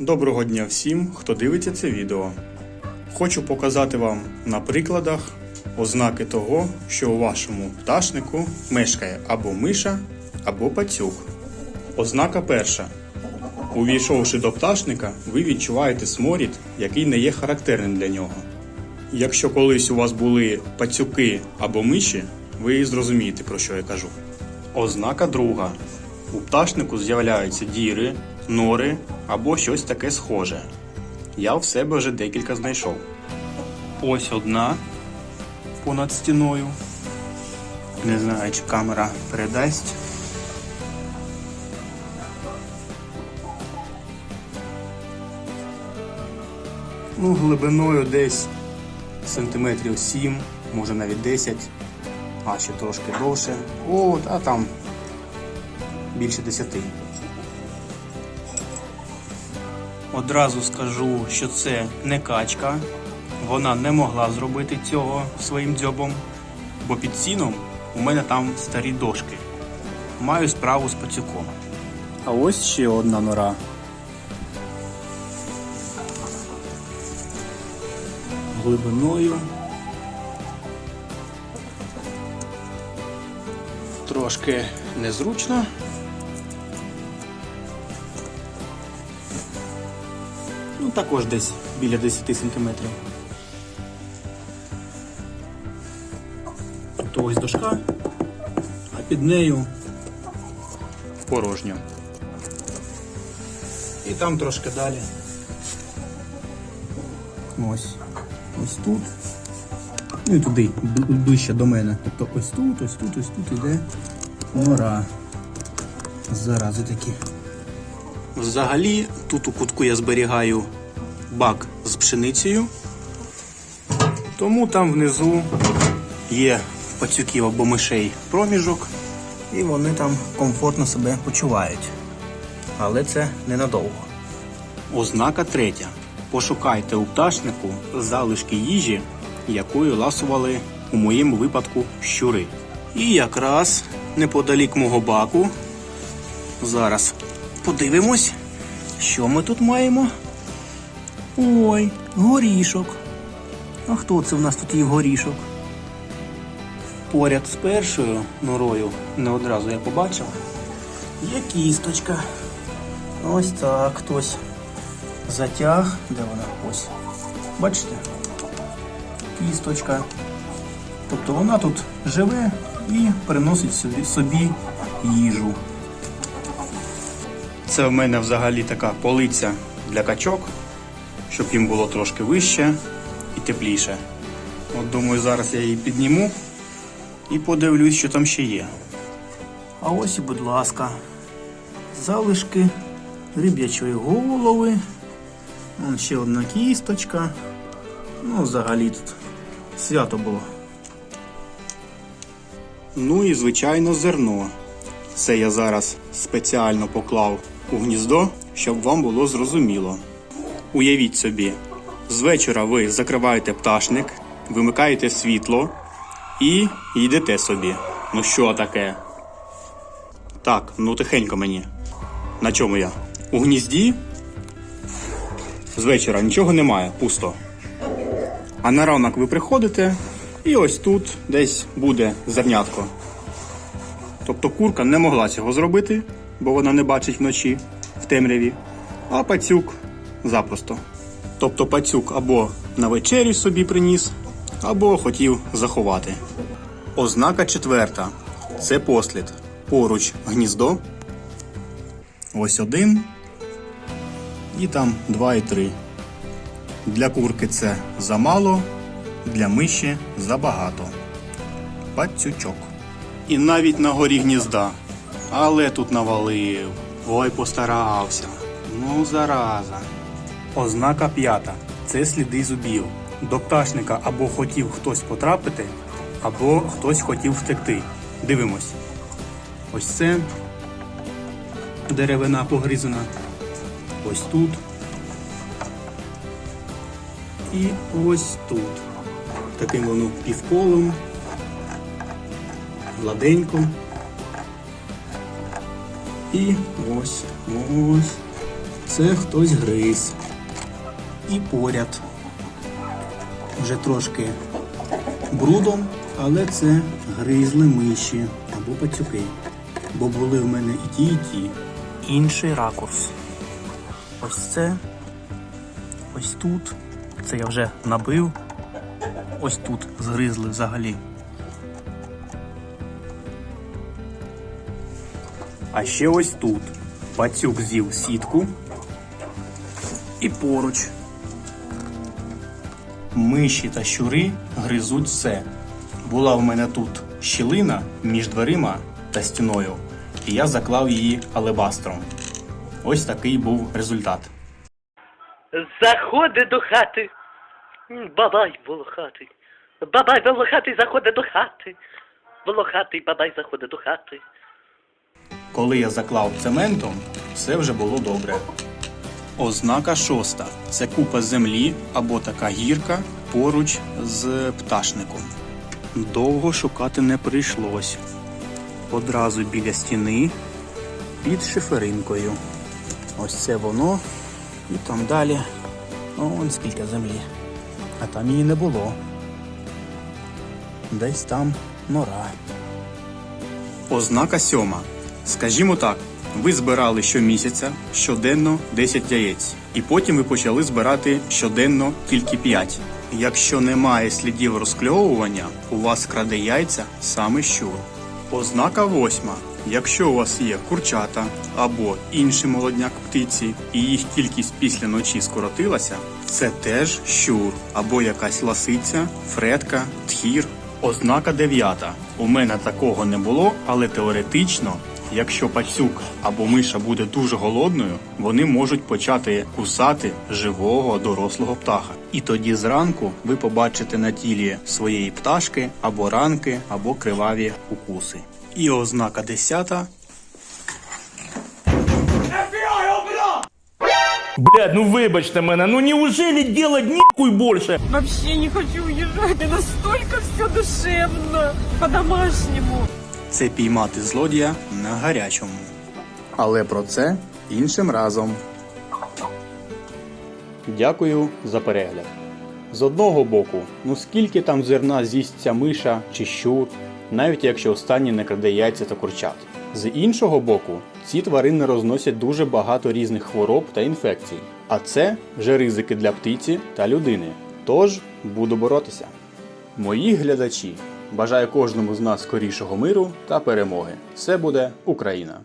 Доброго дня всім, хто дивиться це відео. Хочу показати вам на прикладах ознаки того, що у вашому пташнику мешкає або миша, або пацюк. Ознака перша. Увійшовши до пташника, ви відчуваєте сморід, який не є характерним для нього. Якщо колись у вас були пацюки або миші, ви зрозумієте, про що я кажу. Ознака друга. У пташнику з'являються діри, нори або щось таке схоже. Я в себе вже декілька знайшов. Ось одна понад стіною. Не знаю, чи камера передасть. Ну, глибиною десь сантиметрів 7, може навіть 10, а ще трошки довше. От, а там більше 10. Одразу скажу, що це не качка. Вона не могла зробити цього своїм дзьобом, бо під сіном у мене там старі дошки. Маю справу з пацюком. А ось ще одна нора. Глибиною. Трошки незручно. Також десь біля 10 сантиметрів. Тобто ось дошка, а під нею порожньо. І там трошки далі. Ось. Ось тут. Ну і туди, ближче до мене. Тобто ось тут, ось тут, ось тут іде нора. Зарази такі. Взагалі, тут у кутку я зберігаю бак з пшеницею. Тому там внизу є пацюків або мишей проміжок, і вони там комфортно себе почувають. Але це ненадовго. Ознака третя. Пошукайте у пташнику залишки їжі, якою ласували у моєму випадку щури. І якраз неподалік мого баку. Зараз подивимось, що ми тут маємо. Ой, горішок. А хто це в нас тут є горішок? Поряд з першою норою, не одразу я побачив, є кісточка. Ось так хтось затяг. Де вона? Ось. Бачите? Кісточка. Тобто вона тут живе і приносить собі, собі їжу. Це в мене взагалі така полиця для качок, щоб їм було трошки вище і тепліше. От думаю, зараз я її підніму і подивлюсь, що там ще є. А ось і, будь ласка, залишки риб'ячої голови. Вон ще одна кісточка. Ну, взагалі тут свято було. Ну і звичайно зерно. Це я зараз спеціально поклав у гніздо, щоб вам було зрозуміло. Уявіть собі, з вечора ви закриваєте пташник, вимикаєте світло і йдете собі. Ну що таке? Так, ну тихенько мені. На чому я? У гнізді? З вечора нічого немає, пусто. А на ранок ви приходите, і ось тут десь буде зернятко. Тобто курка не могла цього зробити, бо вона не бачить вночі в темряві, а пацюк запросто. Тобто пацюк або на вечерю собі приніс, або хотів заховати. Ознака четверта це послід. Поруч гніздо. Ось один. І там два і три. Для курки це замало, для миші забагато. Пацючок. І навіть на горі гнізда. Але тут навалив. Ой, постарався. Ну, зараза. Ознака п'ята. Це сліди зубів. До пташника або хотів хтось потрапити, або хтось хотів втекти. Дивимось. Ось це деревина погризана. Ось тут. І ось тут. Таким воно півколом. Гладенько. І ось, ось Це хтось гриз. І поряд. Вже трошки брудом, але це гризли миші або пацюки. Бо були в мене і ті, і ті. Інший ракурс. Ось це. Ось тут. Це я вже набив. Ось тут згризли взагалі. А ще ось тут. Пацюк з'їв сітку. І поруч. Миші та щури гризуть все. Була в мене тут щілина між дверима та стіною, і я заклав її алебастром. Ось такий був результат. Заходить до хати. Бабай волохатий. Бабай волохатий заходить до хати. Волохатий бабай заходить до хати. Коли я заклав цементом, все вже було добре. Ознака шоста це купа землі або така гірка поруч з пташником. Довго шукати не прийшлось. Одразу біля стіни під шиферинкою. Ось це воно. І там далі. Он скільки землі. А там її не було. Десь там нора. Ознака сьома. Скажімо так, ви збирали щомісяця щоденно 10 яєць, і потім ви почали збирати щоденно тільки 5. Якщо немає слідів розкльовування, у вас краде яйця саме щур. Ознака восьма. Якщо у вас є курчата або інший молодняк птиці, і їх кількість після ночі скоротилася, це теж щур або якась ласиця, фредка, тхір. Ознака дев'ята. У мене такого не було, але теоретично, якщо пацюк або миша буде дуже голодною, вони можуть почати кусати живого дорослого птаха. І тоді зранку ви побачите на тілі своєї пташки або ранки, або криваві укуси. І ознака десята Блядь, ну вибачте мене, ну неужели делать нихуй больше? Вообще не хочу уезжать. Настолько все душевно, по-домашнему. Це піймати злодія на гарячому. Але про це іншим разом. Дякую за перегляд. З одного боку, ну скільки там зерна з'їсть ця миша чи щур, навіть якщо останній не краде яйця та курчат. З іншого боку, ці тварини розносять дуже багато різних хвороб та інфекцій. А це вже ризики для птиці та людини. Тож буду боротися. Мої глядачі, бажаю кожному з нас скорішого миру та перемоги. Все буде Україна!